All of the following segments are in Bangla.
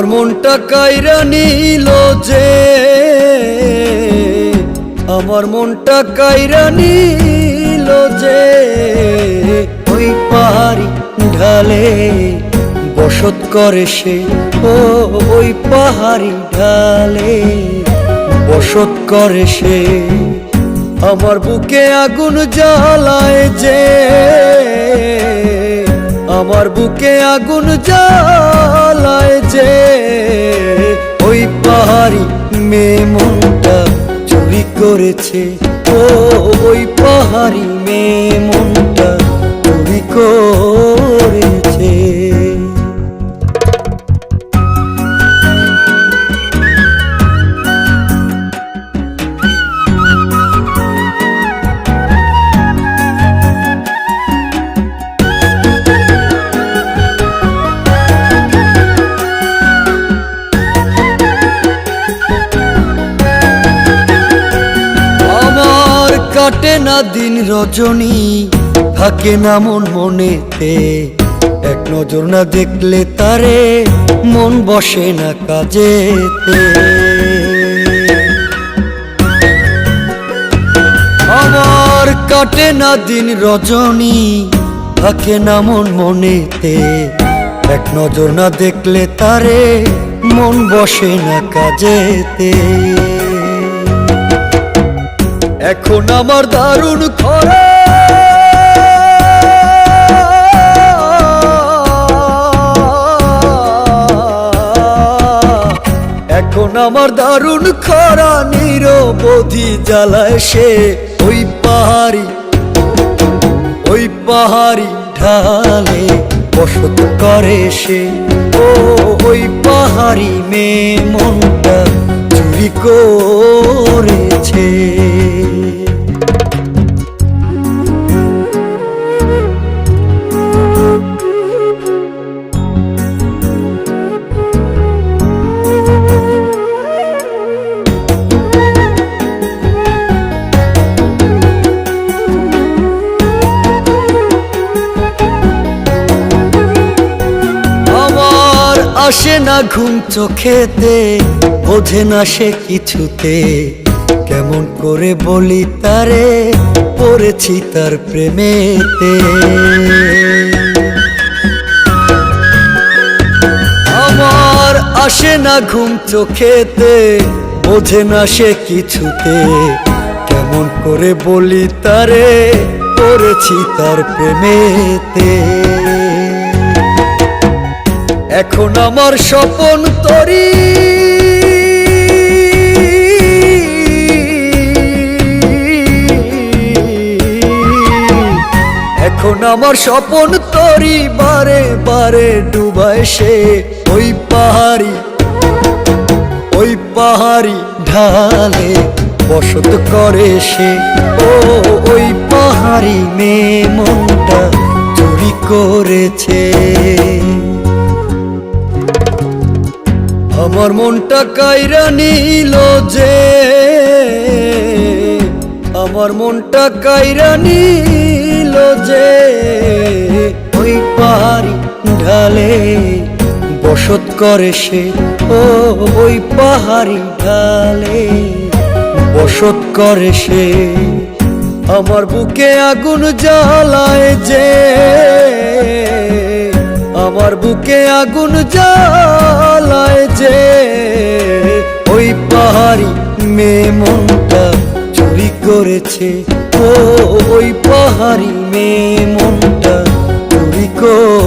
আমার মনটা কাইরা নিল যে, আমার মনটা কাইরা নিল যে, ওই পাহাড়ি ঢালে বসত করে সে, ও, ওই পাহাড়ি ঢালে বসত করে সে। আমার বুকে আগুন জ্বালায় যে আমার বুকে আগুন জ্বালায় যে ওই পাহাড়ি মেয়ে মনটা চুরি করেছে। ও ওই পাহাড়ি মেয়ে মনটা চুরি করেছে কাটে না দিন রজনী, থাকে না মন মনেতে। এক নজর না দেখলে তারে মন বসে না কাজেতে। আমার কাটে না দিন রজনী, থাকে না মন মনেতে। এক নজর না দেখলে তারে মন বসে না কাজেতে। এখন আমার দারুণ খরা। এখন আমার দারুণ খরা, নিরবধি জ্বালায় সে ওই পাহাড়ি ওই পাহাড়ি ঢালে বসত করে সে। ও, ওই পাহাড়ি মেয়ে মনটা চুরি করেছে। ঘুম চোখেতে, বোঝে না সে কিছুতে। কেমন করে বলি তারে, পড়েছি তার প্রেমেতে। আমার আসে না ঘুম চোখেতে, বোঝে না সে কিছুতে। কেমন করে বলি তারে, পড়েছি তার প্রেমেতে। এখন আমার স্বপন তরি। এখন আমার স্বপন তরি, বারে বারে ডুবায় সে ওই পাহাড়ি ওই পাহাড়ি ঢালে বসত করে সে। ও, ওই পাহাড়ি মেয়ে মনটা চুরি করেছে। আমার মনটা কাইরা নিল যে, আমার মনটা কাইরা নিল যে, ওই পাহাড়ি ঢালে বসত করে সে, ও ওই পাহাড়ি ঢালে বসত করে সে। আমার বুকে আগুন জ্বালায় যে, আমার বুকে আগুন জ্বালায় যে ওই পাহাড়ি মেয়ে মনটা চুরি করেছে। ও ওই পাহাড়ি মেয়ে মনটা চুরি করেছে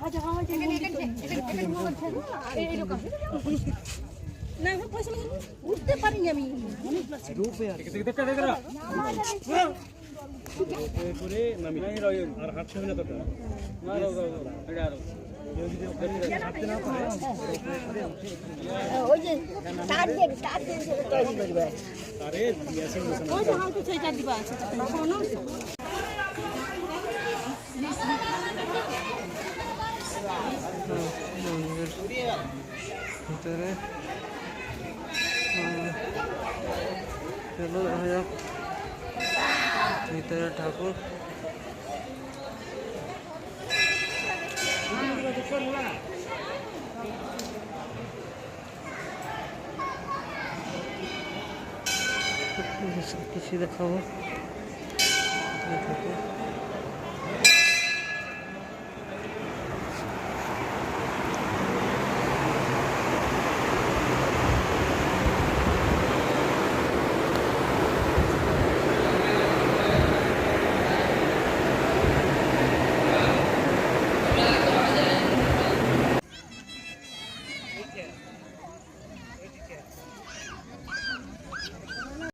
ভাজা হওয়া যায় এরকম না পয়সা উঠতে পারিনি আমি আর হাঁটছে না তো না এটা আরও তারে দিবা আছে उतरे चलो भैया ठाकुर किसी देखा। ठाकुर